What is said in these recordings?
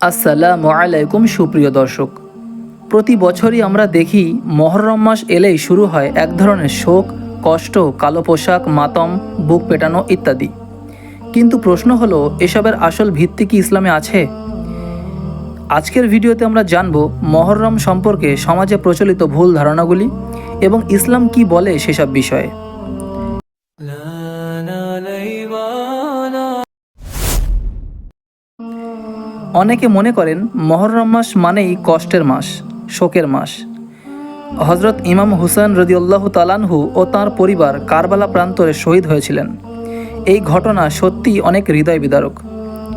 আসসালামু আলাইকুম, সুপ্রিয় দর্শক। প্রতি বছরই আমরা দেখি মহরম মাস এলেই শুরু হয় এক ধরনের শোক, কষ্ট, কালো পোশাক, মাতম, বুক পেটানো ইত্যাদি। কিন্তু প্রশ্ন হলো, এসবের আসল ভিত্তি কি ইসলামে আছে? আজকের ভিডিওতে আমরা জানব মহরম সম্পর্কে সমাজে প্রচলিত ভুল ধারণাগুলি এবং ইসলাম কি বলে সেসব বিষয়ে। অনেকে মনে করেন মহরম মাস মানেই কষ্টের মাস, শোকের মাস। হজরত ইমাম হুসেন রদিউল্লাহ তালানহু ও তার পরিবার কারবালা প্রান্তরে শহীদ হয়েছিলেন। এই ঘটনা সত্যিই অনেক হৃদয় বিদারক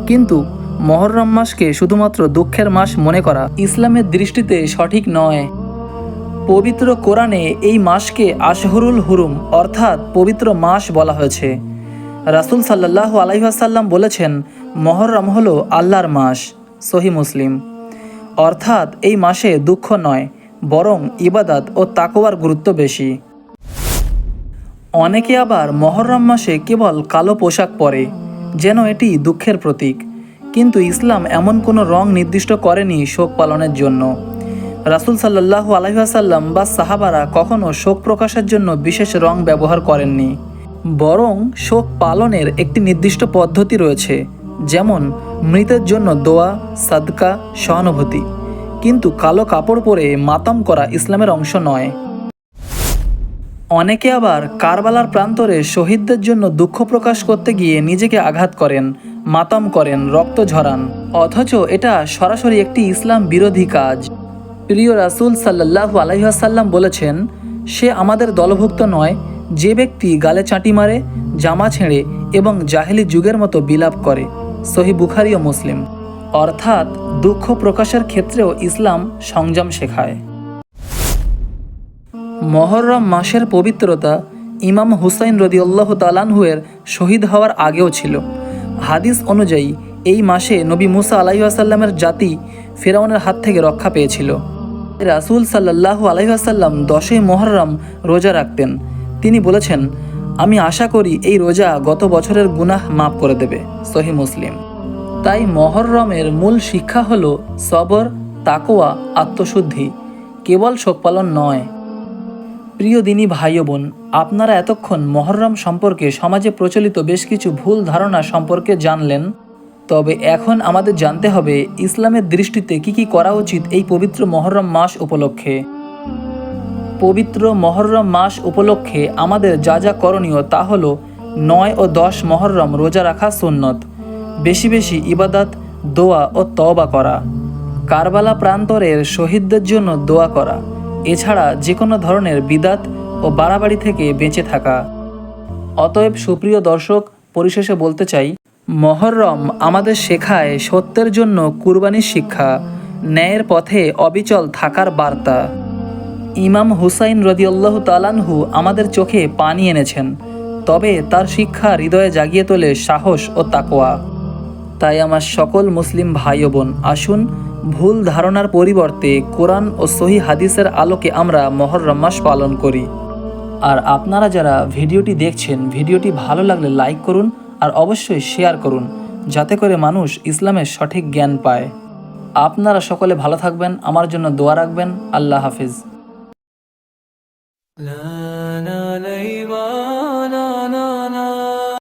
কিন্তু মহরম মাসকে শুধুমাত্র দুঃখের মাস মনে করা ইসলামের দৃষ্টিতে সঠিক নয়। পবিত্র কোরআনে এই মাসকে আশহরুল হুরুম অর্থাৎ পবিত্র মাস বলা হয়েছে। রাসূল সাল্লাহ আলাইহাসাল্লাম বলেছেন মহরম হলো আল্লাহর মাস, সহি মুসলিম। অর্থাৎ এই মাসে দুঃখ নয়, বরং ইবাদাত ও তাকোয়ার গুরুত্ব বেশি। অনেকে আবার মহরম মাসে কেবল কালো পোশাক পরে, যেন এটি দুঃখের প্রতীক। কিন্তু ইসলাম এমন কোনো রং নির্দিষ্ট করেনি শোক পালনের জন্য। রাসূল সাল্লাহ আলহাসাল্লাম বা সাহাবারা কখনও শোক প্রকাশের জন্য বিশেষ রং ব্যবহার করেননি। বরং শোক পালনের একটি নির্দিষ্ট পদ্ধতি রয়েছে। যেমন মৃতের জন্য দোয়া, সাদকা, সহানুভূতি। কিন্তু কালো কাপড় পরে মাতম করা ইসলামের অংশ নয়। অনেকে আবার কারবালার প্রান্তরে শহীদদের জন্য দুঃখ প্রকাশ করতে গিয়ে নিজেকে আঘাত করেন, মাতম করেন, রক্ত ঝরান। অথচ এটা সরাসরি একটি ইসলাম বিরোধী কাজ। প্রিয় রাসুল সাল্লাল্লাহু আলাইহাসাল্লাম বলেছেন, সে আমাদের দলভুক্ত নয়, যে ব্যক্তি গালে চাঁটি মারে, জামা ছেঁড়ে এবং জাহেলি যুগের মতো বিলাপ করে। সহি বুখারি ও মুসলিম। অর্থাৎ দুঃখ প্রকাশের ক্ষেত্রেও ইসলাম সংযম শেখায়। মহরম মাসের পবিত্রতা ইমাম হুসাইন রদিউল্লাহ তালানহুয়ের শহীদ হওয়ার আগেও ছিল। হাদিস অনুযায়ী, এই মাসে নবী মুসা আলাইসাল্লামের জাতি ফেরাউনের হাত থেকে রক্ষা পেয়েছিল। রাসূল সাল্লাল্লাহু আলাইসাল্লাম দশই মহরম রোজা রাখতেন। তিনি বলেছেন আমি আশা করি এই রোজা গত বছরের গুনাহ মাফ করে দেবে, সহি মুসলিম। তাই মহরমের মূল শিক্ষা হল সবর তাকোয়া আত্মশুদ্ধি, কেবল শোক পালন নয়। প্রিয় দিনী ভাই বোন, আপনারা এতক্ষণ মহরম সম্পর্কে সমাজে প্রচলিত বেশ কিছু ভুল ধারণা সম্পর্কে জানলেন, তবে এখন আমাদের জানতে হবে ইসলামের দৃষ্টিতে কি কি করা উচিত এই পবিত্র মহরম মাস উপলক্ষে। পবিত্র মহরম মাস উপলক্ষে আমাদের যা যা করণীয় তা হল নয় ও দশ মহরম রোজা রাখা সুন্নত, বেশি বেশি ইবাদাত, দোয়া ও তবা করা, কারবালা প্রান্তরের শহীদদের জন্য দোয়া করা, এছাড়া যে কোনো ধরনের বিদাত ও বাড়াবাড়ি থেকে বেঁচে থাকা। অতএব সুপ্রিয় দর্শক, পরিশেষে বলতে চাই, মহরম আমাদের শেখায় সত্যের জন্য কুরবানির শিক্ষা, ন্যায়ের পথে অবিচল থাকার বার্তা। ইমাম হুসাইন রদিউল্লাহ তালানহু আমাদের চোখে পানি এনেছেন, তবে তার শিক্ষা হৃদয়ে জাগিয়ে তোলে সাহস ও তাকোয়া তাই আমার সকল মুসলিম ভাই বোন, আসুন ভুল ধারণার পরিবর্তে কোরআন ও সহি হাদিসের আলোকে আমরা মহরম মাস পালন করি। আর আপনারা যারা ভিডিওটি দেখছেন, ভিডিওটি ভালো লাগলে লাইক করুন আর অবশ্যই শেয়ার করুন, যাতে করে মানুষ ইসলামের সঠিক জ্ঞান পায়। আপনারা সকলে ভালো থাকবেন, আমার জন্য দোয়া রাখবেন, আল্লাহ হাফিজ। La la la.